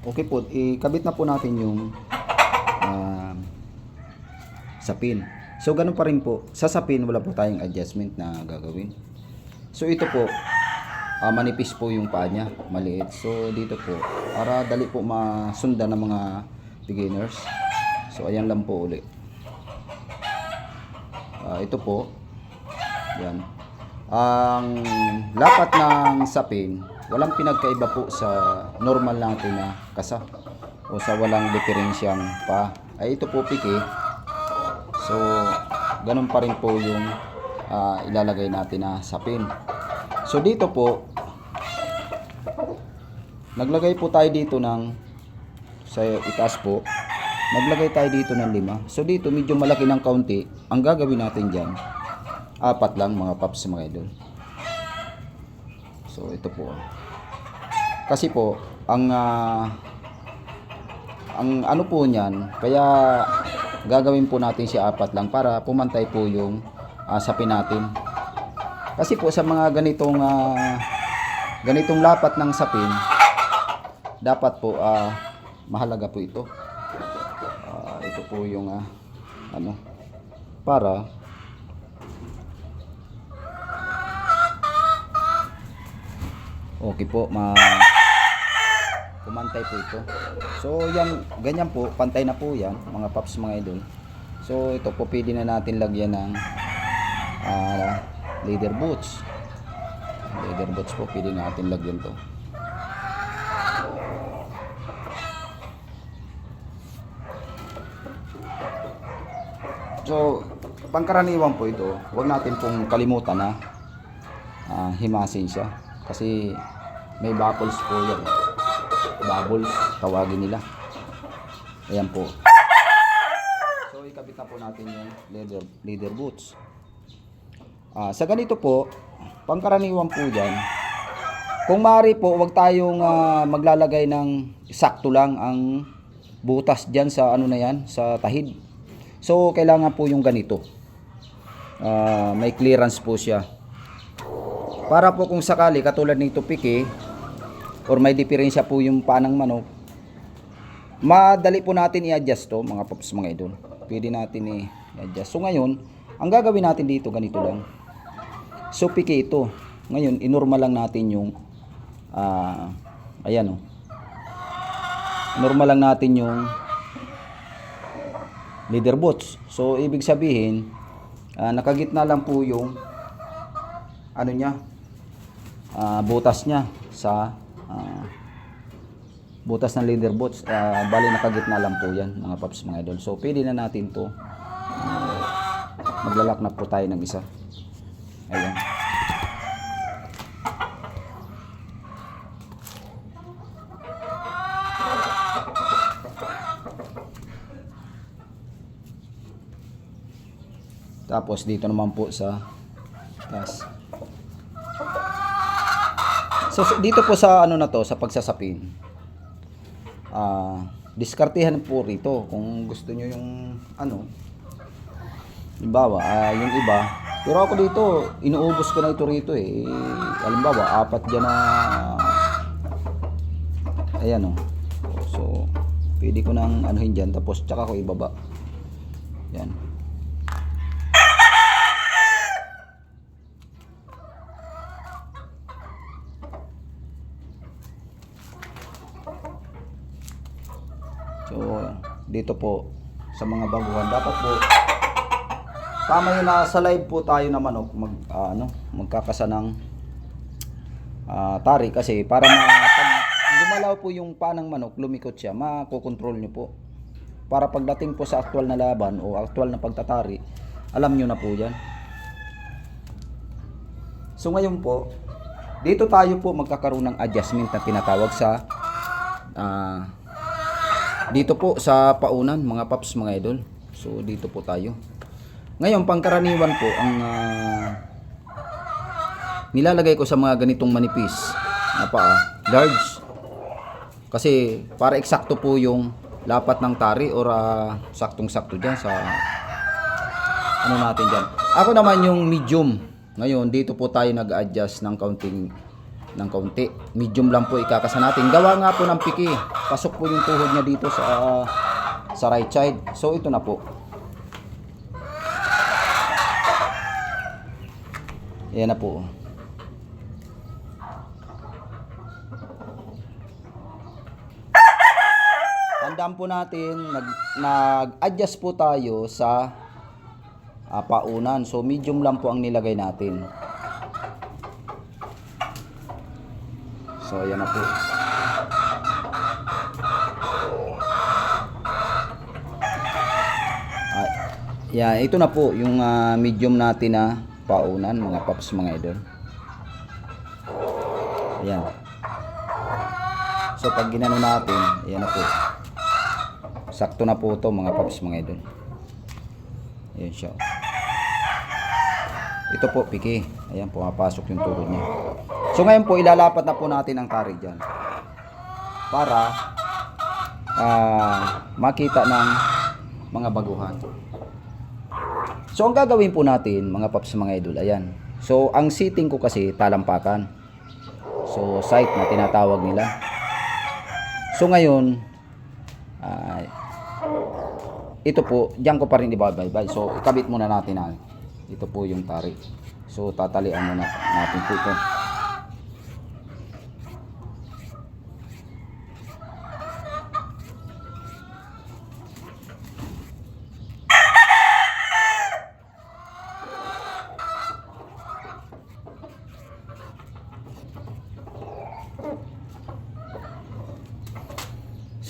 Okay po, ikabit na po natin yung ah, sapin. So ganun pa rin po. Sa sapin, wala po tayong adjustment na gagawin. So ito po, ah, manipis po yung paa niya, maliit. So dito po, para dali po masundan ng mga beginners. So ayan lang po uli. Ah, ito po, yan. Ang lapat ng sapin, walang pinagkaiba po sa normal natin na kasa o sa walang diferensyang pa. Ay ito po piki. So, ganun pa rin po yung ah, ilalagay natin na sapin. So dito po, naglagay po tayo dito ng sa itaas po, naglagay tayo dito ng lima. So dito medyo malaki ng kaunti. Ang gagawin natin diyan, apat lang mga paps mga idol. So ito po. Kasi po ang ah, ang ano po niyan, kaya gagawin po natin siya apat lang para pumantay po yung ah, sapin natin. Kasi po sa mga ganitong ah, ganitong lapat ng sapin, dapat po ah, mahalaga po ito. Ah, ito po yung ah, ano para Okay po, ma pumantay po ito. So yan, ganyan po, pantay na po yan, mga paps mga idol. So ito po pwede na natin lagyan ng ah, leather boots. Leather boots po pwede natin lagyan to. So, pangkaraniwan po ito, huwag natin pong kalimutan na ah, himasin siya. Kasi may bubbles po yan. Bubbles, tawagin nila. Ayan po. So, ikabit na po natin yung leather, leather boots. Ah, sa ganito po, pangkaraniwan po dyan, kung maaari po, wag tayong ah, maglalagay ng sakto lang ang butas dyan sa ano na yan, sa tahid. So, kailangan po yung ganito. Ah, may clearance po siya. Para po kung sakali, katulad nito piki, or may diferensya po yung panang manok, madali po natin i-adjust to, mga pops, mga idol. Pwede natin i-adjust. So ngayon, ang gagawin natin dito, ganito lang. So piki ito. Ngayon, inormal lang natin yung, ah, ayan o. Normal lang natin yung leader boots. So, ibig sabihin, ah, nakagitna lang po yung ano niya, ah, butas niya sa ah, butas ng leader boots. Ah, bali nakagitna lang po yan, mga paps, mga idol. So, pwede na natin to ah, maglalak na po tayo ng isa. Ayan. Tapos dito naman po sa taas. So dito po sa ano na to, sa pagsasapin. Ah, diskartehan po rito kung gusto niyo yung ano. Halimbawa, ah, yung iba, pero ako dito, inuubos ko na ito rito eh. Halimbawa, apat dyan na Ayan oh. So, pwede ko nang anuhin dyan tapos tsaka ko ibaba. Yan. So, dito po sa mga baguhan. Dapat po tama yun na sa live po tayo na manok mag ah, ano magkakasa ng ah, tari. Kasi para ma gumalaw po yung panang manok lumikot siya makokontrol nyo po. Para pagdating po sa aktual na laban o aktual na pagtatari alam nyo na po yan. So ngayon po dito tayo po magkakaroon ng adjustment na tinatawag sa ah, dito po sa paunan mga paps mga idol. So dito po tayo. Ngayon pangkaraniwan po ang ah, nilalagay ko sa mga ganitong manipis na paa large kasi para eksakto po yung lapat ng tari or ah, saktong-sakto dyan sa ano natin dyan. Ako naman yung medium. Ngayon dito po tayo nag-adjust ng kaunting ng kaunti medium lang po ikakasa natin gawa nga po ng piki pasok po yung tuhod niya dito sa sa right side. So ito na po. Ayan na po. Tandaan po natin, nag, nag-adjust po tayo sa ah, paunan. So medium lang po ang nilagay natin. So ayan na po. Ah, yeah, ito na po yung ah, medium natin na paunan, mga paps, mga idol. Ayan. So pag ginano natin, ayan na po. Sakto na po to mga paps, mga idol. Ayan siya. Ito po, piki. Ayan, pumapasok yung tuhod niya. So ngayon po, ilalapat na po natin ang tari dyan. Para ah, makita ng mga baguhan. So ang gagawin po natin, mga paps, mga idol, ayan. So ang sitting ko kasi talampakan. So site na tinatawag nila. So ngayon, ah, ito po, diyan ko pa rin ibabaybay. So ikabit muna natin na ito po yung tari. So tatalian muna natin po ito.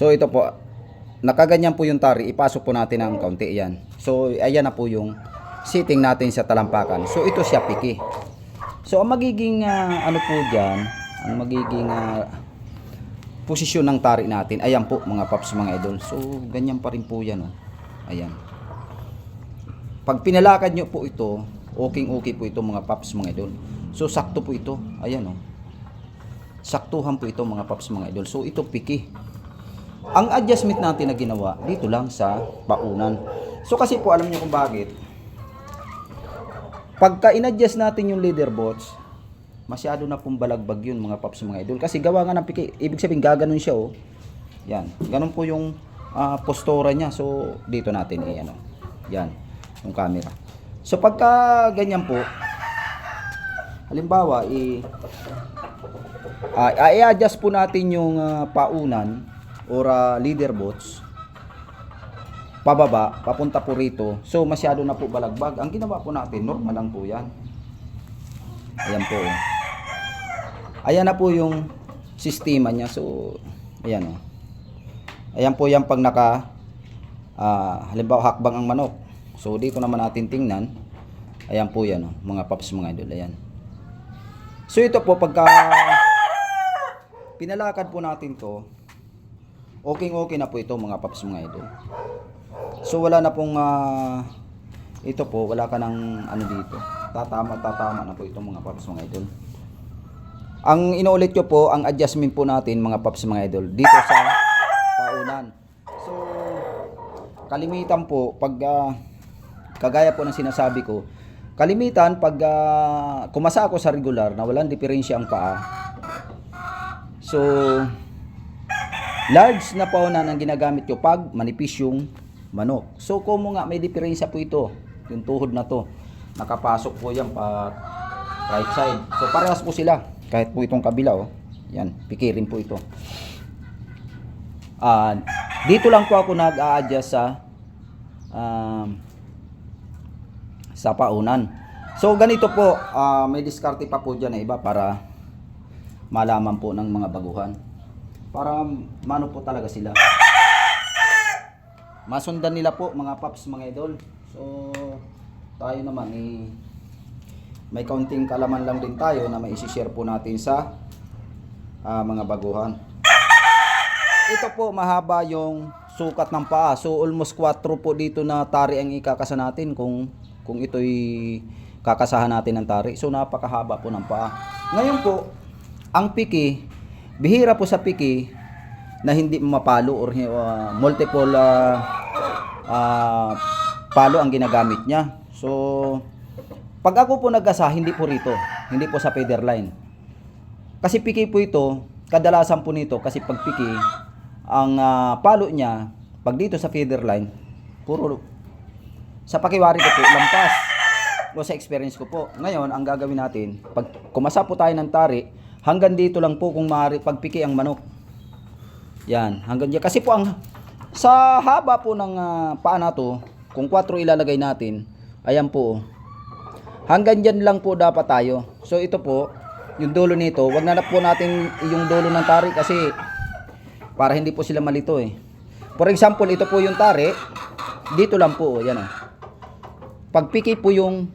So ito po, nakaganyan po yung tari, ipasok po natin ng kaunti yan. So ayan na po yung sitting natin sa talampakan. So ito siya piki. So ang magiging ah, ano po diyan, ang magiging ah, posisyon ng tari natin, ayan po mga paps mga idol. So ganyan pa rin po yan. Oh. Ayan. Pag pinalakad nyo po ito, okay okay po ito mga paps mga idol. So sakto po ito. Ayan oh. Saktuhan po ito mga paps mga idol. So ito piki. Ang adjustment natin na ginawa dito lang sa paunan. So kasi po alam niyo kung bakit. Pagka in-adjust natin yung leader bots, masyado na pong balagbag yun mga paps mga idol. Kasi gawa nga ng piki, ibig sabihin gaganon siya oh. Yan. Ganon po yung ah, postura niya. So dito natin eh ano. Yan. Yung camera. So pagka ganyan po, halimbawa i ah, i-adjust po natin yung ah, paunan or ah, leader boats pababa, papunta po rito. So, masyado na po balagbag. Ang ginawa po natin, normal lang po yan. Ayan po. Ayan na po yung sistema niya. So, ayan o. Ayan po yan pag naka, ah, halimbawa hakbang ang manok. So, dito naman natin tingnan. Ayan po yan o, mga paps mga idol. Ayan. So, ito po pagka pinalakad po natin to, okay okay na po ito mga paps mga idol. So wala na pong ah, ito po, wala ka ng ano dito. Tatama, tatama na po ito mga paps mga idol. Ang inuulit ko po, ang adjustment po natin mga paps mga idol dito sa paunan. So kalimitan po pag ah, kagaya po ng sinasabi ko, kalimitan pag ah, kumasa ako sa regular na walang diferensya ang paa. So large na paunan ang ginagamit ko pag manipis yung manok. So kung nga may diferensya po ito, yung tuhod na to, nakapasok po yan pa right side. So parehas po sila. Kahit po itong kabila oh. Yan, pikirin po ito. Ah, dito lang po ako nag-a-adjust sa um, sa paunan. So ganito po, ah, may diskarte pa po dyan na iba para malaman po ng mga baguhan. Para mano po talaga sila. Masundan nila po mga paps, mga idol. So tayo naman eh, may kaunting kalaman lang din tayo na may isi-share po natin sa ah, mga baguhan. Ito po mahaba yung sukat ng paa. So almost 4 po dito na tari ang ikakasa natin kung kung ito'y kakasahan natin ng tari. So napakahaba po ng paa. Ngayon po, ang piki, bihira po sa piki na hindi mapalo or uh, multiple uh, uh, palo ang ginagamit niya. So pag ako po nagkasa, hindi po rito. Hindi po sa feather line. Kasi piki po ito, kadalasan po nito kasi pag piki, ang ah, palo niya, pag dito sa feeder line, puro sa pakiwari ko po, lampas. O sa experience ko po. Ngayon, ang gagawin natin, pag kumasa po tayo ng tari, hanggang dito lang po kung maaari pagpiki ang manok. Yan, hanggang dyan. Kasi po ang sa haba po ng ah, paa na to, kung 4 ilalagay natin, ayan po. Hanggang dyan lang po dapat tayo. So ito po, yung dulo nito, wag na po natin yung dulo ng tari kasi para hindi po sila malito eh. For example, ito po yung tari, dito lang po, oh, yan oh. Pagpiki po yung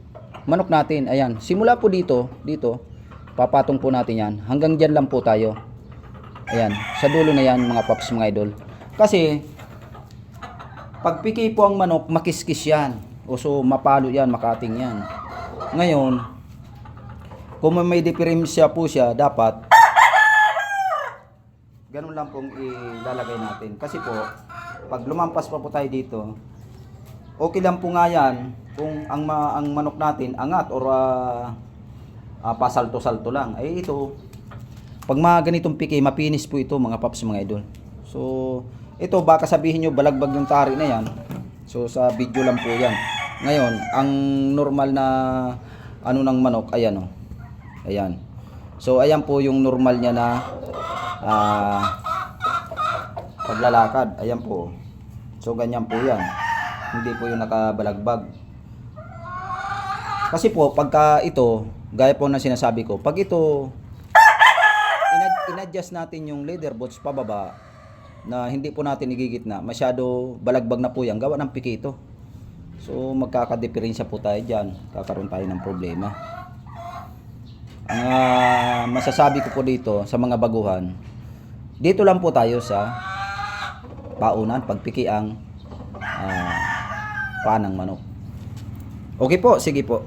manok natin, ayan. Simula po dito, dito, papatong po natin yan. Hanggang dyan lang po tayo. Ayan, sa dulo na yan mga paps mga idol. Kasi, pagpiki po ang manok, makiskis yan. O so, mapalo yan, makating yan. Ngayon, kung may diferensya po siya, dapat ganun lang pong ilalagay natin. Kasi po, pag lumampas pa po tayo dito, okay lang po nga yan kung ang, ma- ang manok natin angat or ah, ah, pasalto-salto lang. Ay ito, pag mga ganitong piki, mapinis po ito mga paps mga idol. So, ito baka sabihin nyo balagbag yung tari na yan. So, sa video lang po yan. Ngayon, ang normal na ano ng manok, ayan o. Ayan. So, ayan po yung normal niya na ah, paglalakad. Ayan po. So, ganyan po yan. Hindi po yung nakabalagbag. Kasi po, pagka ito, gaya po na sinasabi ko, pag ito, in-adjust natin yung leather boots pababa, na hindi po natin igigit na, masyado balagbag na po yan, gawa ng piki ito. So, magkakadiferensya po tayo dyan, kakaroon tayo ng problema. Ang ah, masasabi ko po dito sa mga baguhan, dito lang po tayo sa paunan, pagpiki ang ah, panang manok. Okay po, sige po.